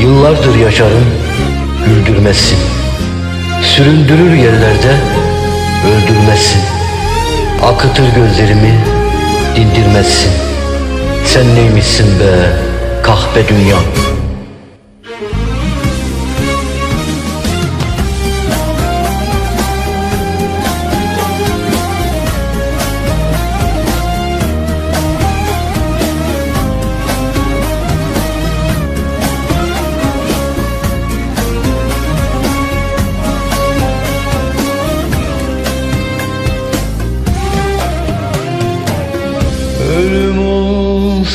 Yıllardır yaşarım, güldürmezsin. Süründürür yerlerde, öldürmezsin. Akıtır gözlerimi, dindirmezsin. Sen neymişsin be, kahpe dünya.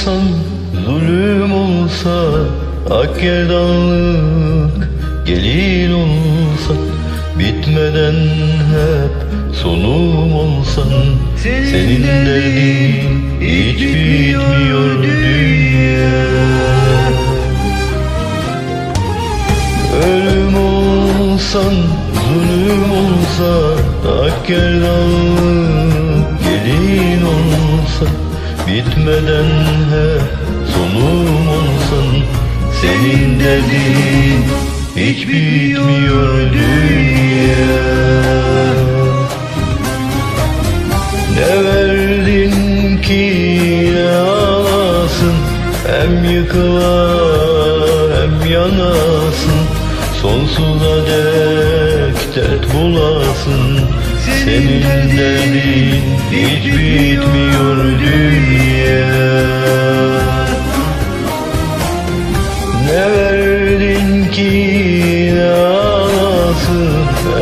Olsan, zulüm olsa Akkerdanlık gelin olsa Bitmeden hep sonum olsan Senin derdin hiç bitmiyor dünya. Ölüm olsan, zulüm olsa Akkerdanlık gelin olsa Bitmeden hep sonum olsan Senin derdin hiç bitmiyor dünya. Ne verdin ki ne alasın Hem yıkıla hem yanasın. Sonsuza dek dert bulasın. Senin derdin hiç bitmiyor dünya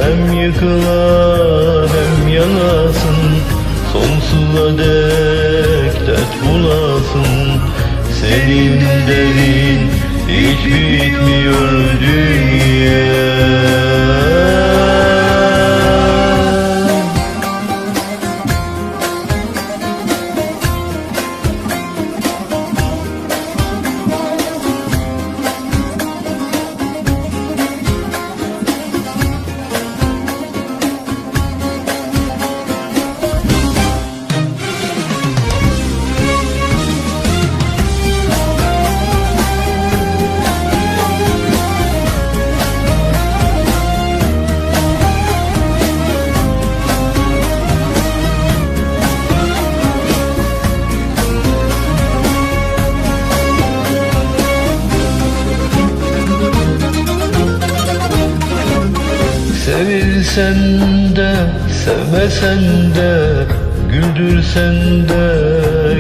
Hem yıkıla hem yanasın. Sonsuza dek dert bulasın. Senin derdin hiç bitmiyor dünya Sevilsen de sevmesen de Güldürsen de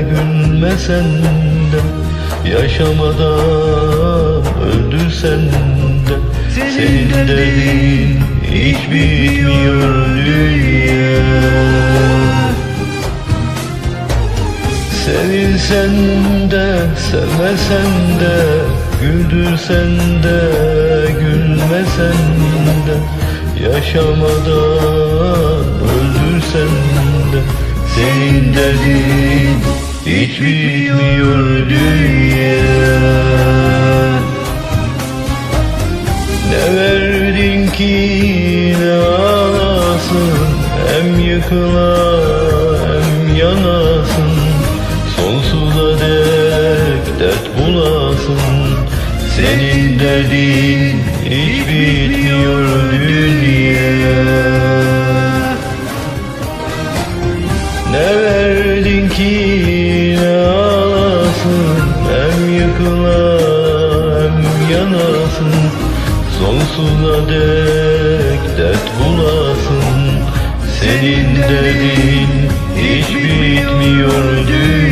gülmesen de. Yaşamadan öldürsen de. Senin derdin hiç bitmiyor dünya. Sevilsen de sevmesen de Güldürsen de gülmesen de Yaşamadan öldürsen de Senin derdin hiç bitmiyor dünya. Ne verdin ki ne alasın? Hem yıkıla hem yanasın Senin derdin hiç bitmiyor dünya. Ne verdin ki ne alasın? Hem yıkıla hem yanasın. Sonsuza dek dert bulasın. Senin derdin hiç bitmiyor dünya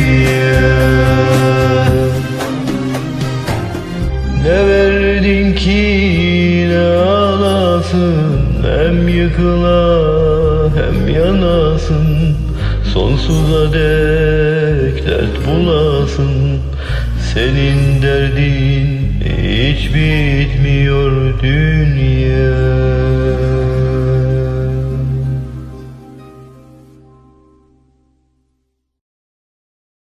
verdin ki ne alasın Hem yıkıla hem yanasın. Sonsuza dek dert bulasın. Senin derdin hiç bitmiyor dünya